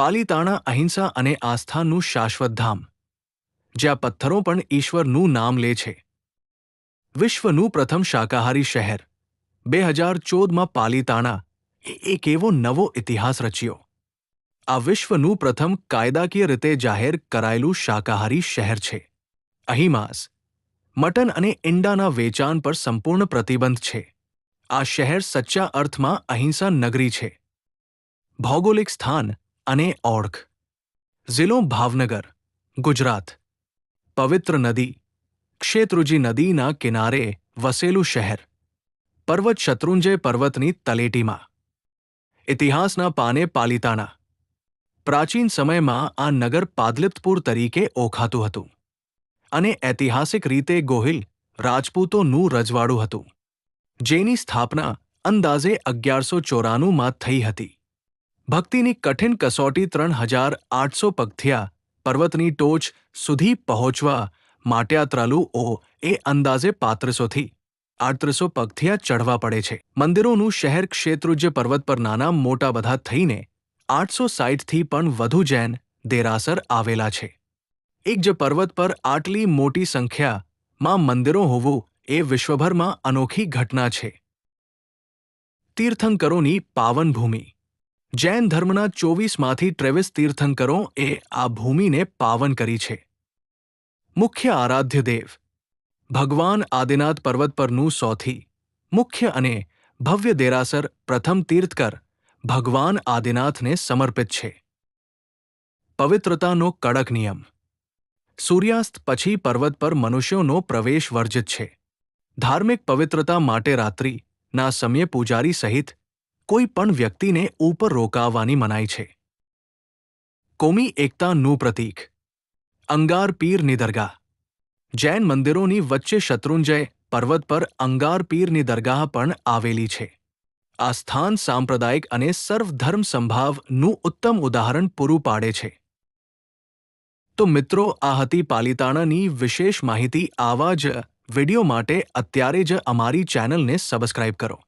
પાલીતાણા અહિંસા અને આસ્થાનું શાશ્વત ધામ, જ્યાં પથ્થરો પણ ઈશ્વરનું નામ લે છે. વિશ્વનું પ્રથમ શાકાહારી શહેર, બે હજાર ચૌદમાં પાલીતાણા એક એવો નવો ઇતિહાસ રચ્યો. આ વિશ્વનું પ્રથમ કાયદાકીય રીતે જાહેર કરાયેલું શાકાહારી શહેર છે. અહીં માંસ મટન અને ઈંડાના વેચાણ પર સંપૂર્ણ પ્રતિબંધ છે. આ શહેર સચ્ચા અર્થમાં અહિંસા નગરી છે. ભૌગોલિક સ્થાન અને ઓળખ. જિલ્લો ભાવનગર, ગુજરાત. પવિત્ર નદી, ક્ષેત્રુજી નદીના કિનારે વસેલું શહેર. પર્વત શત્રુંજય પર્વતની તલેટીમાં. ઇતિહાસના પાને પાલિતાના પ્રાચીન સમયમાં આ નગર પાદલિપ્તપુર તરીકે ઓળખાતું હતું અને ઐતિહાસિક રીતે ગોહિલ રાજપૂતોનું રજવાડું હતું, જેની સ્થાપના અંદાજે અગિયારસો ચોરાણુંમાં થઈ હતી. ભક્તિની કઠિન કસોટી ત્રણ હજાર આઠસો પગથિયા. પર્વતની ટોચ સુધી પહોંચવા માટ્યાત્રાલુઓ એ અંદાજે પાત્રસોથી આડત્રીસો પગથિયા ચઢવા પડે છે. મંદિરોનું શહેર ક્ષેત્રુજ્ય પર્વત પર નાના મોટા બધા થઈને આઠસો સાઠથી પણ વધુ જૈન દેરાસર આવેલા છે. એક જ પર્વત પર આટલી મોટી સંખ્યામાં મંદિરો હોવું એ વિશ્વભરમાં અનોખી ઘટના છે. તીર્થંકરોની પાવન ભૂમિ જૈન ધર્મના ચોવીસમાંથી ત્રેવીસ તીર્થંકરો એ આ ભૂમિને પાવન કરી છે. મુખ્ય આરાધ્ય દેવ. ભગવાન આદિનાથ પર્વત પરનું સૌથી. મુખ્ય અને ભવ્ય દેરાસર પ્રથમ તીર્થકર ભગવાન આદિનાથને સમર્પિત છે. પવિત્રતાનો કડક નિયમ. સૂર્યાસ્ત પછી પર્વત પર મનુષ્યોનો પ્રવેશ વર્જિત છે. ધાર્મિક પવિત્રતા માટે રાત્રિના સમયે પૂજારી સહિત કોઈ પણ વ્યક્તિને ઉપર રોકાવાની મનાઈ છે. કોમી એકતાનું પ્રતીક. અંગાર પીરની દરગાહ. જૈન મંદિરોની વચ્ચે શત્રુંજય પર્વત પર અંગાર પીરની દરગાહ પણ આવેલી છે. આ સ્થાન સાંપ્રદાયિક અને સર્વધર્મ સંભાવનું ઉત્તમ ઉદાહરણ પૂરું પાડે છે. તો મિત્રો, આ હતી પાલિતાણાની વિશેષ માહિતી. આવા જ વિડિયો માટે અત્યારે જ અમારી ચેનલને સબસ્ક્રાઇબ કરો.